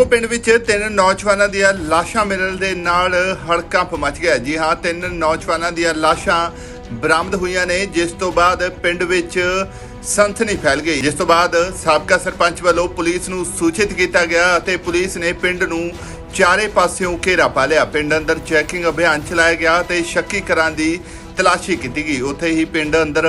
ਇੱਕੋ ਪਿੰਡ ਵਿੱਚ ਤਿੰਨ ਨੌਜਵਾਨਾਂ ਦੀਆਂ ਲਾਸ਼ਾਂ ਮਿਲਣ ਦੇ ਨਾਲ ਹੜਕੰਪ ਮਚ ਗਿਆ ਜੀ ਹਾਂ, ਤਿੰਨ ਨੌਜਵਾਨਾਂ ਦੀਆਂ ਲਾਸ਼ਾਂ ਬਰਾਮਦ ਹੋਈਆਂ ਨੇ, ਜਿਸ ਤੋਂ ਬਾਅਦ ਪਿੰਡ ਵਿੱਚ ਸੰਥਨੀ ਫੈਲ ਗਈ। ਜਿਸ ਤੋਂ ਬਾਅਦ ਸਾਬਕਾ ਸਰਪੰਚ ਵੱਲੋਂ ਪੁਲਿਸ ਨੂੰ ਸੂਚਿਤ ਕੀਤਾ ਗਿਆ ਅਤੇ ਪੁਲਿਸ ਨੇ ਪਿੰਡ ਨੂੰ ਚਾਰੇ ਪਾਸਿਓਂ ਘੇਰਾ ਪਾ ਲਿਆ। ਪਿੰਡ ਅੰਦਰ ਚੈਕਿੰਗ ਅਭਿਆਨ ਚਲਾਇਆ ਗਿਆ ਤੇ ਸ਼ੱਕੀ ਕਰਾਂ ਦੀ ਤਲਾਸ਼ੀ ਕੀਤੀ ਗਈ। ਉੱਥੇ ਹੀ ਪਿੰਡ ਅੰਦਰ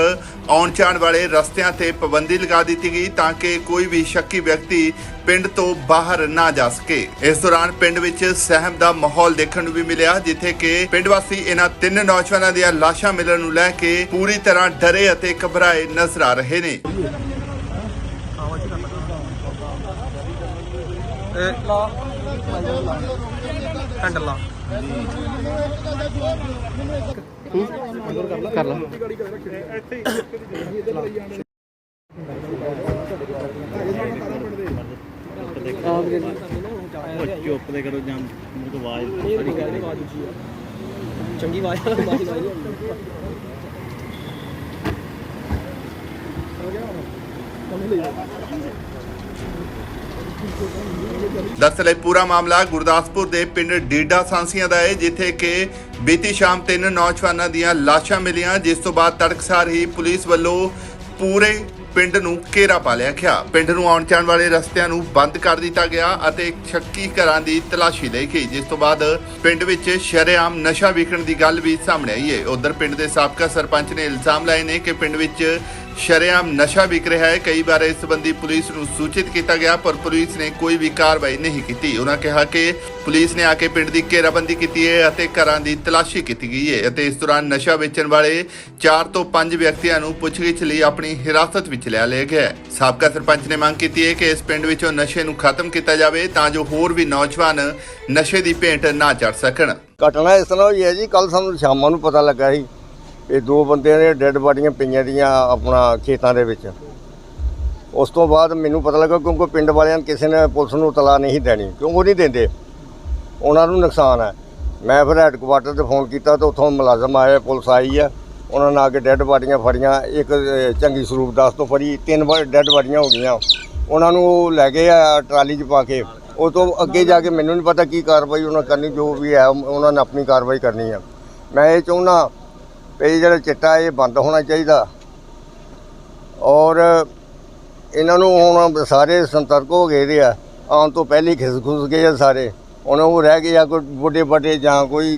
ਆਉਣ ਜਾਣ ਵਾਲੇ ਰਸਤਿਆਂ ਤੇ ਪਾਬੰਦੀ ਲਗਾ ਦਿੱਤੀ ਗਈ ਤਾਂ ਕਿ ਕੋਈ ਵੀ ਸ਼ੱਕੀ ਵਿਅਕਤੀ ਪਿੰਡ ਤੋਂ ਬਾਹਰ ਨਾ ਜਾ ਸਕੇ। ਇਸ ਦੌਰਾਨ ਪਿੰਡ ਵਿੱਚ ਸਹਿਮ ਦਾ ਮਾਹੌਲ ਦੇਖਣ ਨੂੰ ਵੀ ਮਿਲਿਆ, ਜਿੱਥੇ ਕਿ ਪਿੰਡ ਵਾਸੀ ਇਹਨਾਂ ਤਿੰਨ ਨੌਜਵਾਨਾਂ ਦੀਆਂ ਲਾਸ਼ਾਂ ਮਿਲਣ ਨੂੰ ਲੈ ਕੇ ਪੂਰੀ ਤਰ੍ਹਾਂ ਡਰੇ ਅਤੇ ਘਬਰਾਏ ਨਜ਼ਰ ਆ ਰਹੇ ਨੇ। ਹੈਂਡਲ ਲਾ। ਕਰ ਲਾ ਆਪ ਜੀ ਚੁੱਪ ਦੇ ਕਰੋ ਜਾਂ ਮੇਰੇ ਤੋਂ ਆਵਾਜ਼ ਬੜੀ ਗੱਲ ਆਵਾਜ਼ ਉੱਚੀ ਆ ਚੰਗੀ ਆਵਾਜ਼ ਆ ਆਵਾਜ਼ ਲਾਈ ਆ। ਦਰਅਸਲ ਇਹ ਪੂਰਾ ਮਾਮਲਾ ਗੁਰਦਾਸਪੁਰ ਦੇ ਪਿੰਡ ਡੀਡਾ ਸਾਂਸੀਆਂ ਦਾ ਹੈ, ਜਿੱਥੇ ਕਿ ਬੀਤੀ ਸ਼ਾਮ ਤਿੰਨ ਨੌਜਵਾਨਾਂ ਦੀਆਂ ਲਾਸ਼ਾਂ ਮਿਲੀਆਂ, ਜਿਸ ਤੋਂ ਬਾਅਦ ਤੜਕਸਾਰ ਹੀ ਪੁਲਿਸ ਵੱਲੋਂ ਪੂਰੇ ਪਿੰਡ ਨੂੰ ਘੇਰਾ ਪਾ ਲਿਆ ਗਿਆ। ਪਿੰਡ ਨੂੰ ਆਉਣ ਜਾਣ ਵਾਲੇ ਰਸਤਿਆਂ ਨੂੰ ਬੰਦ ਕਰ ਦਿੱਤਾ ਗਿਆ ਅਤੇ ਸ਼ੱਕੀ ਘਰਾਂ ਦੀ ਤਲਾਸ਼ੀ ਲਈ ਗਈ, ਜਿਸ ਤੋਂ ਬਾਅਦ ਪਿੰਡ ਵਿੱਚ ਸ਼ਰੇਆਮ ਨਸ਼ਾ ਵਿਕਣ ਦੀ ਗੱਲ ਵੀ ਸਾਹਮਣੇ ਆਈ ਹੈ। ਉਧਰ ਪਿੰਡ ਦੇ ਸਾਬਕਾ ਸਰਪੰਚ ਨੇ ਇਲਜ਼ਾਮ ਲਾਏ ਨੇ ਕਿ ਪਿੰਡ ਵਿੱਚ ਸ਼ਰੇਆਮ ਨਸ਼ਾ ਵਿਕ ਰਿਹਾ ਹੈ। ਕਈ ਵਾਰ ਇਸ ਸੰਬੰਧੀ ਪੁਲਿਸ ਨੂੰ ਸੂਚਿਤ ਕੀਤਾ ਗਿਆ, ਪਰ ਪੁਲਿਸ ਨੇ ਕੋਈ ਵੀ ਕਾਰਵਾਈ ਨਹੀਂ ਕੀਤੀ। ਉਹਨਾਂ ਕਿਹਾ ਕਿ ਪੁਲਿਸ ਨੇ ਆ ਕੇ ਪਿੰਡ ਦੀ ਘੇਰਾਬੰਦੀ ਕੀਤੀ ਹੈ ਅਤੇ ਘਰਾਂ ਦੀ ਤਲਾਸ਼ੀ ਕੀਤੀ ਗਈ ਹੈ ਅਤੇ ਇਸ ਦੌਰਾਨ ਨਸ਼ਾ ਵੇਚਣ ਵਾਲੇ 4 ਤੋਂ 5 ਵਿਅਕਤੀਆਂ ਨੂੰ ਪੁੱਛਗਿੱਛ ਲਈ ਆਪਣੀ ਹਿਰਾਸਤ ਵਿੱਚ ਲਿਆ ਲਿਆ ਗਿਆ ਹੈ। ਸਾਬਕਾ ਸਰਪੰਚ ਨੇ ਮੰਗ ਕੀਤੀ ਹੈ ਕਿ ਇਸ ਪਿੰਡ ਵਿੱਚੋਂ ਨਸ਼ੇ ਨੂੰ ਖਤਮ ਕੀਤਾ ਜਾਵੇ ਤਾਂ ਜੋ ਹੋਰ ਵੀ ਨੌਜਵਾਨ ਨਸ਼ੇ ਦੀ ਭੇਂਟ ਨਾ ਚੜ ਸਕਣ। ਘਟਨਾ ਇਸ ਤਰ੍ਹਾਂ ਹੋਈ ਹੈ ਜੀ ਕੱਲ ਸਾਨੂੰ ਸ਼ਾਮਾਂ ਨੂੰ ਪਤਾ ਲੱਗਾ ਸੀ। ਇਹ ਦੋ ਬੰਦਿਆਂ ਦੇ ਡੈੱਡ ਬਾਡੀਆਂ ਪਈਆਂ ਦੀਆਂ ਆਪਣਾ ਖੇਤਾਂ ਦੇ ਵਿੱਚ। ਉਸ ਤੋਂ ਬਾਅਦ ਮੈਨੂੰ ਪਤਾ ਲੱਗਾ ਕਿਉਂਕਿ ਪਿੰਡ ਵਾਲਿਆਂ ਨੇ ਕਿਸੇ ਨੇ ਪੁਲਿਸ ਨੂੰ ਤਲਾ ਨਹੀਂ ਦੇਣੀ ਕਿਉਂਕਿ ਉਹ ਨਹੀਂ ਦਿੰਦੇ? ਉਹਨਾਂ ਨੂੰ ਨੁਕਸਾਨ ਹੈ। ਮੈਂ ਫਿਰ ਹੈੱਡਕੁਆਟਰ ਤੇ ਫੋਨ ਕੀਤਾ ਤਾਂ ਉੱਥੋਂ ਮੁਲਾਜ਼ਮ ਆਏ, ਪੁਲਿਸ ਆਈ ਆ। ਉਹਨਾਂ ਨੇ ਆ ਕੇ ਡੈੱਡ ਬਾਡੀਆਂ ਫੜੀਆਂ, ਇੱਕ ਚੰਗੀ ਸਰੂਪ ਦਾਸ ਤੋਂ ਫੜੀ, ਤਿੰਨ ਡੈੱਡ ਬਾਡੀਆਂ ਹੋ ਗਈਆਂ। ਉਹਨਾਂ ਨੂੰ ਲੈ ਗਏ ਆ ਟਰਾਲੀ 'ਚ ਪਾ ਕੇ। ਉਹ ਤੋਂ ਅੱਗੇ ਜਾ ਕੇ ਮੈਨੂੰ ਨਹੀਂ ਪਤਾ ਕੀ ਕਾਰਵਾਈ ਉਹਨਾਂ ਕਰਨੀ, ਜੋ ਵੀ ਹੈ, ਉਹਨਾਂ ਨੇ ਆਪਣੀ ਕਾਰਵਾਈ ਕਰਨੀ ਆ। ਮੈਂ ਇਹ ਚਾਹੁੰਦਾ ਇਹ ਜਿਹੜਾ ਚਿੱਟਾ ਇਹ ਬੰਦ ਹੋਣਾ ਚਾਹੀਦਾ। ਔਰ ਇਹਨਾਂ ਨੂੰ ਹੁਣ ਸਾਰੇ ਸੰਤਰਕ ਹੋ ਗਏ ਦੇ ਆ। ਆਉਣ ਤੋਂ ਪਹਿਲੇ ਖਿਸ ਖੁਸ ਗਏ ਆ ਸਾਰੇ। ਹੁਣ ਉਹ ਰਹਿ ਗਏ ਆ ਕੋਈ ਵੱਡੇ ਵੱਡੇ ਜਾਂ ਕੋਈ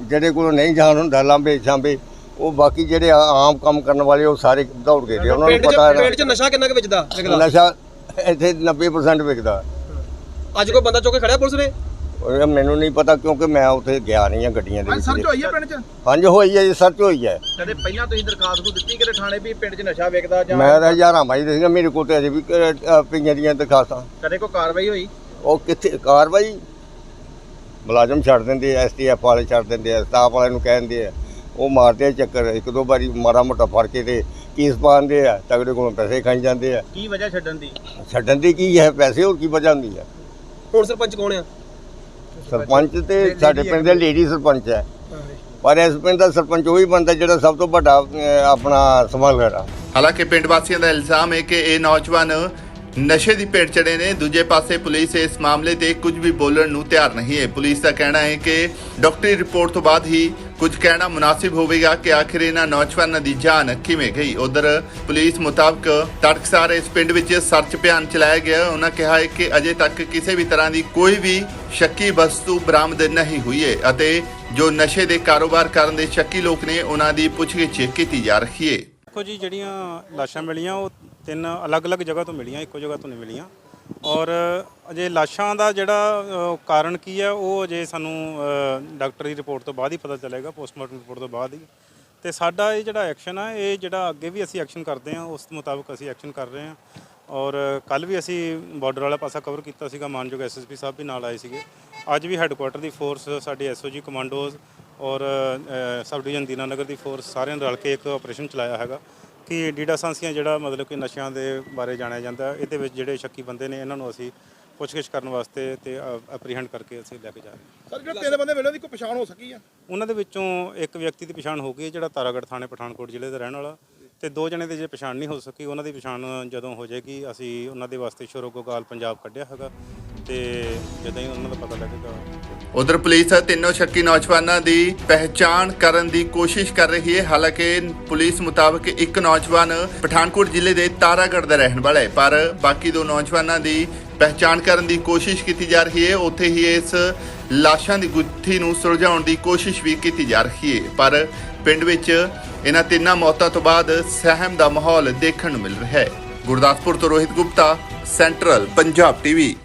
ਜਿਹੜੇ ਕੋਲ ਨਹੀਂ ਜਾਣ ਹੁੰਦਾ ਲਾਂਬੇ ਛਾਂਬੇ ਉਹ ਬਾਕੀ ਜਿਹੜੇ ਆਮ ਕੰਮ ਕਰਨ ਵਾਲੇ ਉਹ ਸਾਰੇ ਦੌੜ ਗਏ ਦੇ ਉਹਨਾਂ ਨੂੰ ਪਤਾ ਪਿੰਡ ਚ ਨਸ਼ਾ ਕਿੰਨਾ ਕੁ ਵਿਕਦਾ ਹੈ ਵਿਕਦਾ ਨਸ਼ਾ ਇੱਥੇ 90% ਵਿਕਦਾ। ਅੱਜ ਕੋਈ ਬੰਦਾ ਚੁੱਕ ਕੇ ਖੜਿਆ ਪੁਲਿਸ ਨੇ? ਉਹ ਮੈਨੂੰ ਨਹੀਂ ਪਤਾ ਕਿਉਂਕਿ ਮੈਂ ਉੱਥੇ ਗਿਆ ਨਹੀਂ ਆ ਗੱਡੀਆਂ ਦੇ ਵਿੱਚ। ਸਰਚ ਹੋਈ ਹੈ ਪਿੰਡ 'ਚ? ਹਾਂਜੀ ਹੋਈ ਹੈ ਜੀ ਸਰਚ ਹੋਈ ਹੈ। ਕਦੇ ਪਹਿਲਾਂ ਤੁਸੀਂ ਦਰਖਾਸਤ ਨੂੰ ਦਿੱਤੀ ਕਿਤੇ ਥਾਣੇ ਵੀ ਪਿੰਡ 'ਚ ਨਸ਼ਾ ਵੇਚਦਾ ਜਾਂ ਮੈਂ ਤਾਂ ਹਜ਼ਾਰਾਂ ਮਾਈ ਸੀਗਾ ਮੇਰੇ ਕੋਲ ਤੇ ਅਜੇ ਵੀ ਕ- ਅ, ਪਈਆਂ ਦੀਆਂ ਦਰਖਾਸਤਾਂ। ਕਦੇ ਕੋਈ ਕਾਰਵਾਈ ਹੋਈ? ਉਹ ਕਿੱਥੇ ਕਾਰਵਾਈ? ਮੁਲਾਜ਼ਮ ਛੱਡ ਦਿੰਦੇ ਆ ਐਸਟੀਐਫ ਵਾਲੇ ਛੱਡ ਦਿੰਦੇ ਆ ਸਟਾਫ ਵਾਲਿਆਂ ਨੂੰ ਕਹਿੰਦੇ ਆ। ਉਹ ਮਾਰਦੇ ਆ ਚੱਕਰ ਇੱਕ ਦੋ ਵਾਰੀ ਮਾੜਾ ਮੋਟਾ ਫੜ ਕੇ ਤੇ ਕੇਸ ਪਾਉਂਦੇ ਆ ਤਗੜੇ ਕੋਲੋਂ ਪੈਸੇ ਖਾਈ ਜਾਂਦੇ ਆ। ਕੀ ਵਜ੍ਹਾ ਛੱਡਣ ਦੀ? ਛੱਡਣ ਦੀ ਕੀ ਹੈ ਪੈਸੇ ਹੋਰ ਕੀ ਵਜ੍ਹਾ ਹੁੰਦੀ ਆ? ਹੁਣ ਸਰਪੰਚ ਕੌਣ ਆ? ਸਰਪੰਚ ਤੇ ਸਾਡੇ ਪਿੰਡ ਦੇ ਲੇਡੀ ਸਰਪੰਚ ਹੈ। ਪਰ ਇਸ ਪਿੰਡ ਦਾ ਸਰਪੰਚ ਉਹੀ ਬੰਦਾ ਜਿਹੜਾ ਸਭ ਤੋਂ ਵੱਡਾ ਆਪਣਾ ਸੰਭਾਲਰ ਆ ਹਾਲਾਂਕਿ ਪਿੰਡ ਵਾਸੀਆਂ ਦਾ ਇਲਜ਼ਾਮ ਹੈ ਕਿ ਇਹ ਨੌਜਵਾਨ ਨਸ਼ੇ ਦੀ ਭੇਟ ਚੜੇ ਨੇ। ਦੂਜੇ ਪਾਸੇ ਪੁਲਿਸ ਇਸ ਮਾਮਲੇ ਤੇ ਕੁਝ ਵੀ ਬੋਲਣ ਨੂੰ ਤਿਆਰ ਨਹੀਂ ਹੈ। ਪੁਲਿਸ ਦਾ ਕਹਿਣਾ ਹੈ ਕਿ ਡਾਕਟਰੀ ਰਿਪੋਰਟ ਤੋਂ ਬਾਅਦ ਹੀ ਕੁਝ ਕਹਿਣਾ ਮੁਨਾਸਿਬ ਹੋਵੇਗਾ ਕਿ ਆਖਿਰ ਇਹਨਾਂ ਨੌਜਵਾਨਾਂ ਦੀ ਜਾਨ ਕਿਵੇਂ ਗਈ। ਉਧਰ ਪੁਲਿਸ ਮੁਤਾਬਕ ਤੜਕਸਾਰ ਇਸ ਪਿੰਡ ਵਿੱਚ ਸਰਚ ਅਭਿਆਨ ਚਲਾਇਆ ਗਿਆ। ਉਹਨਾਂ ਕਿਹਾ ਹੈ ਕਿ ਅਜੇ ਤੱਕ ਕਿਸੇ ਵੀ ਤਰ੍ਹਾਂ ਦੀ ਕੋਈ ਵੀ ਸ਼ੱਕੀ ਵਸਤੂ ਬਰਾਮਦ ਨਹੀਂ ਹੋਈ ਹੈ ਅਤੇ ਜੋ ਨਸ਼ੇ ਦੇ ਕਾਰੋਬਾਰ ਕਰਨ ਦੇ ਸ਼ੱਕੀ ਲੋਕ ਨੇ, ਉਹਨਾਂ ਦੀ ਪੁੱਛਗਿੱਛ ਕੀਤੀ ਜਾ ਰਹੀ ਹੈ। ਦੇਖੋ ਜੀ, ਜਿਹੜੀਆਂ ਲਾਸ਼ਾਂ ਮਿਲੀਆਂ, ਉਹ ਤਿੰਨ ਅਲੱਗ-ਅਲੱਗ ਜਗ੍ਹਾ ਤੋਂ ਮਿਲੀਆਂ ਇੱਕੋ ਜਗ੍ਹਾ ਤੋਂ ਨਹੀਂ ਮਿਲੀਆਂ। ਔਰ ਅਜੇ ਲਾਸ਼ਾਂ ਦਾ ਜਿਹੜਾ ਅ, ਕਾਰਨ ਕੀ ਹੈ ਉਹ ਅਜੇ ਸਾਨੂੰ ਅ, ਡਾਕਟਰੀ ਰਿਪੋਰਟ ਤੋਂ ਬਾਅਦ ਹੀ ਪਤਾ ਚੱਲੇਗਾ ਪੋਸਟਮਾਰਟਮ ਰਿਪੋਰਟ ਤੋਂ ਬਾਅਦ ਹੀ। ਤੇ ਸਾਡਾ ਇਹ ਜਿਹੜਾ ਐਕਸ਼ਨ ਆ ਇਹ ਜਿਹੜਾ ਅੱਗੇ ਵੀ ਅਸੀਂ ਐਕਸ਼ਨ ਕਰਦੇ ਹਾਂ ਉਸ ਮੁਤਾਬਕ ਅਸੀਂ ਐਕਸ਼ਨ ਕਰ ਰਹੇ ਹਾਂ। ਔਰ ਕੱਲ ਵੀ ਅਸੀਂ ਬਾਰਡਰ ਵਾਲਾ ਪਾਸਾ ਕਵਰ ਕੀਤਾ ਸੀਗਾ ਮਾਨਯੋਗ ਐਸਐਸਪੀ ਸਾਹਿਬ ਵੀ ਨਾਲ ਆਏ ਸੀਗੇ। ਅੱਜ ਵੀ ਹੈੱਡਕੁਆਟਰ ਦੀ ਫੋਰਸ ਸਾਡੀ ਐਸਓਜੀ ਕਮਾਂਡੋਜ਼ ਔਰ ਅ, ਸਬ ਡਿਵੀਜ਼ਨ ਦੀਨਾਨਗਰ ਦੀ ਫੋਰਸ ਸਾਰਿਆਂ ਨੇ ਰਲ ਕੇ ਇੱਕ ਆਪਰੇਸ਼ਨ ਚਲਾਇਆ ਹੈਗਾ। ਕਿ ਡੀਡਾ ਸਾਂਸੀਆਂ ਜਿਹੜਾ ਮਤਲਬ ਕਿ ਨਸ਼ਿਆਂ ਦੇ ਬਾਰੇ ਜਾਣਿਆ ਜਾਂਦਾ ਇਹਦੇ ਵਿੱਚ ਜਿਹੜੇ ਸ਼ੱਕੀ ਬੰਦੇ ਨੇ ਇਹਨਾਂ ਨੂੰ ਅਸੀਂ ਪੁੱਛਗਿੱਛ ਕਰਨ ਵਾਸਤੇ ਤੇ ਅਪਰੀਹੈਂਡ ਕਰਕੇ ਅਸੀਂ ਲੈ ਕੇ ਜਾ ਰਹੇ ਹਾਂ। ਸਰ ਜਿਹੜੇ ਤਿੰਨ ਬੰਦੇ ਮਿਲੇ ਦੀ ਕੋਈ ਪਛਾਣ ਹੋ ਸਕੀ ਆ? ਉਹਨਾਂ ਦੇ ਵਿੱਚੋਂ ਇੱਕ ਵਿਅਕਤੀ ਦੀ ਪਛਾਣ ਹੋ ਗਈ ਹੈ, ਜਿਹੜਾ ਤਾਰਾਗੜ੍ਹ ਥਾਣੇ ਪਠਾਨਕੋਟ ਜ਼ਿਲ੍ਹੇ ਦਾ ਰਹਿਣ ਵਾਲਾ। ਤੇ ਦੋ ਜਣੇ ਦੀ ਜੇ ਪਛਾਣ ਨਹੀਂ ਹੋ ਸਕੀ ਉਹਨਾਂ ਦੀ ਪਛਾਣ ਜਦੋਂ ਹੋ ਜਾਏਗੀ ਅਸੀਂ ਉਹਨਾਂ ਦੇ ਵਾਸਤੇ ਸ਼ੁਰੂ ਗੋਗਾਲ ਪੰਜਾਬ ਕੱਢਿਆ ਹੈਗਾ। ਤੇ ਜਦੋਂ ਹੀ ਉਹਨਾਂ ਦਾ ਪਤਾ ਲੱਗੇਗਾ। ਉਧਰ ਪੁਲਿਸ ਤਿੰਨੋਂ ਸ਼ੱਕੀ ਨੌਜਵਾਨਾਂ ਦੀ ਪਹਿਚਾਣ ਕਰਨ ਦੀ ਕੋਸ਼ਿਸ਼ ਕਰ ਰਹੀ ਹੈ। ਹਾਲਾਂਕਿ ਪੁਲਿਸ ਮੁਤਾਬਕ ਇੱਕ ਨੌਜਵਾਨ ਪਠਾਨਕੋਟ ਜ਼ਿਲ੍ਹੇ ਦੇ ਤਾਰਾਗੜ੍ਹ ਦਾ ਰਹਿਣ ਵਾਲਾ ਹੈ, ਪਰ ਬਾਕੀ ਦੋ ਨੌਜਵਾਨਾਂ ਦੀ ਪਹਿਚਾਣ ਕਰਨ ਦੀ ਕੋਸ਼ਿਸ਼ ਕੀਤੀ ਜਾ ਰਹੀ ਹੈ। ਉੱਥੇ ਹੀ ਇਸ ਲਾਸ਼ਾਂ ਦੀ ਗੁੱਥੀ ਨੂੰ ਸੁਲਝਾਉਣ ਦੀ ਕੋਸ਼ਿਸ਼ ਵੀ ਕੀਤੀ ਜਾ ਰਹੀ ਹੈ। ਪਰ ਪਿੰਡ ਵਿੱਚ ਇਹਨਾਂ ਤਿੰਨਾਂ ਮੌਤਾਂ ਤੋਂ ਬਾਅਦ ਸਹਿਮ ਦਾ ਮਾਹੌਲ ਦੇਖਣ ਨੂੰ ਮਿਲ ਰਿਹਾ ਹੈ। ਗੁਰਦਾਸਪੁਰ ਤੋਂ ਰੋਹਿਤ ਗੁਪਤਾ, ਸੈਂਟਰਲ ਪੰਜਾਬ ਟੀਵੀ।